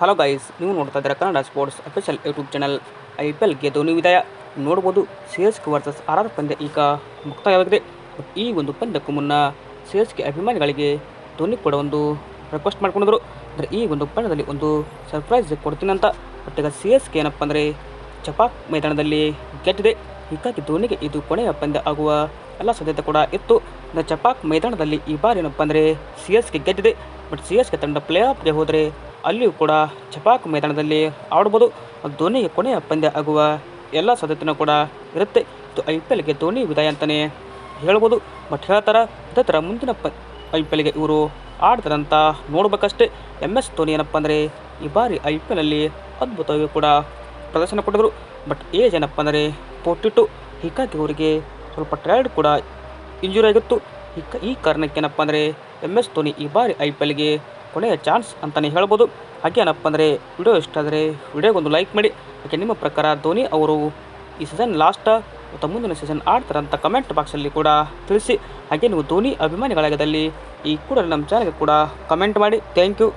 Hello guys ನೀವು ನೋಡ್ತಾ ಇದ್ದೀರಾ Kannada sports official YouTube channel I P ಎಲ್ಗೆ Dhoni ವಿದಾಯ. ನೋಡ್ಬೋದು C S K versus R R ಪಂದ್ಯ ಈಗ ಮುಕ್ತಾಯವಾಗಿದೆ ಈ ಒಂದು ಪಂದ್ಯಕ್ಕೂ ಮುನ್ನ ಸಿ ಕೆ ಅಭಿಮಾನಿಗಳಿಗೆ ಧೋನಿ ಕೂಡ ಒಂದು ರಿಕ್ವೆಸ್ಟ್ ಮಾಡ್ಕೊಂಡಿದ್ರು. ಅಂದರೆ ಈ ಒಂದು ಪಂದ್ಯದಲ್ಲಿ ಒಂದು ಸರ್ಪ್ರೈಸ್ ಕೊಡ್ತೀನಿ ಅಂತ. ಬಟ್ ಈಗ ಸಿ ಎಸ್ ಕೆ ಏನಪ್ಪ ಅಂದರೆ ಚಪಾಕ್ ಮೈದಾನದಲ್ಲಿ ಗೆದ್ದಿದೆ. ಹೀಗಾಗಿ ಧೋನಿಗೆ ಇದು ಕೊನೆಯ ಪಂದ್ಯ ಆಗುವ ಎಲ್ಲ ಸಾಧ್ಯತೆ ಕೂಡ ಇತ್ತು. ಚಪಾಕ್ ಮೈದಾನದಲ್ಲಿ ಈ ಬಾರಿ ಏನಪ್ಪ ಅಂದರೆ ಸಿ ಎಸ್ ಕೆ ಗೆದ್ದಿದೆ. ಬಟ್ ಸಿ ಎಸ್ ಕೆ ತಂಡ ಪ್ಲೇ ಆಫ್ಗೆ ಹೋದರೆ ಅಲ್ಲಿಯೂ ಕೂಡ ಚಪಾಕ್ ಮೈದಾನದಲ್ಲಿ ಆಡ್ಬೋದು. ಧೋನಿಯ ಕೊನೆಯ ಪಂದ್ಯ ಆಗುವ ಎಲ್ಲ ಸಾಧ್ಯತೆಯೂ ಕೂಡ ಇರುತ್ತೆ. ಇದು ಐ ಪಿ ಎಲ್ಗೆ ಧೋನಿ ವಿದಾಯ ಅಂತಲೇ ಹೇಳ್ಬೋದು. ಬಟ್ ಹೇಳ್ತಾರೆ ಇದೇ ಥರ ಮುಂದಿನ ಪ, ಐ ಪಿ ಎಲ್ಗೆ ಇವರು ಆಡ್ತಾರಂತ ನೋಡ್ಬೇಕಷ್ಟೇ. ಎಂ ಎಸ್ ಧೋನಿ ಏನಪ್ಪ ಅಂದರೆ ಈ ಬಾರಿ ಐ ಪಿ ಎಲ್ಲಲ್ಲಿ ಅದ್ಭುತವಾಗಿ ಕೂಡ ಪ್ರದರ್ಶನ ಕೊಟ್ಟಿದ್ರು. ಬಟ್ ಏಜ್ ಏನಪ್ಪ ಅಂದರೆ ಫೋರ್ಟಿ ಟು. ಹೀಗಾಗಿ ಅವರಿಗೆ ಸ್ವಲ್ಪ ಟೈರ್ಡ್ ಕೂಡ ಇಂಜುರಿ ಆಗಿತ್ತು. ಈ ಕಾರಣಕ್ಕೆ ಏನಪ್ಪ ಅಂದರೆ ಎಂ ಎಸ್ ಧೋನಿ ಈ ಬಾರಿ ಐ ಪಿ ಎಲ್ಗೆ ಕೊನೆಯ ಚಾನ್ಸ್ ಅಂತಲೇ ಹೇಳ್ಬೋದು. ಹಾಗೆ ಏನಪ್ಪ ಅಂದರೆ ವಿಡಿಯೋ ಇಷ್ಟ ಆದರೆ ವಿಡಿಯೋಗೊಂದು ಲೈಕ್ ಮಾಡಿ. ಹಾಗೆ ನಿಮ್ಮ ಪ್ರಕಾರ ಧೋನಿ ಅವರು ಈ ಸೀಸನ್ ಲಾಸ್ಟ್ ಮತ್ತು ಮುಂದಿನ ಸೀಸನ್ ಆಡ್ತಾರಂತ ಕಮೆಂಟ್ ಬಾಕ್ಸಲ್ಲಿ ಕೂಡ ತಿಳಿಸಿ. ಹಾಗೆ ನೀವು ಧೋನಿ ಅಭಿಮಾನಿಗಳಾಗದಲ್ಲಿ ಈ ಕೂಡ ನಮ್ಮ ಚಾನಲ್ಗೆ ಕೂಡ ಕಮೆಂಟ್ ಮಾಡಿ. Thank you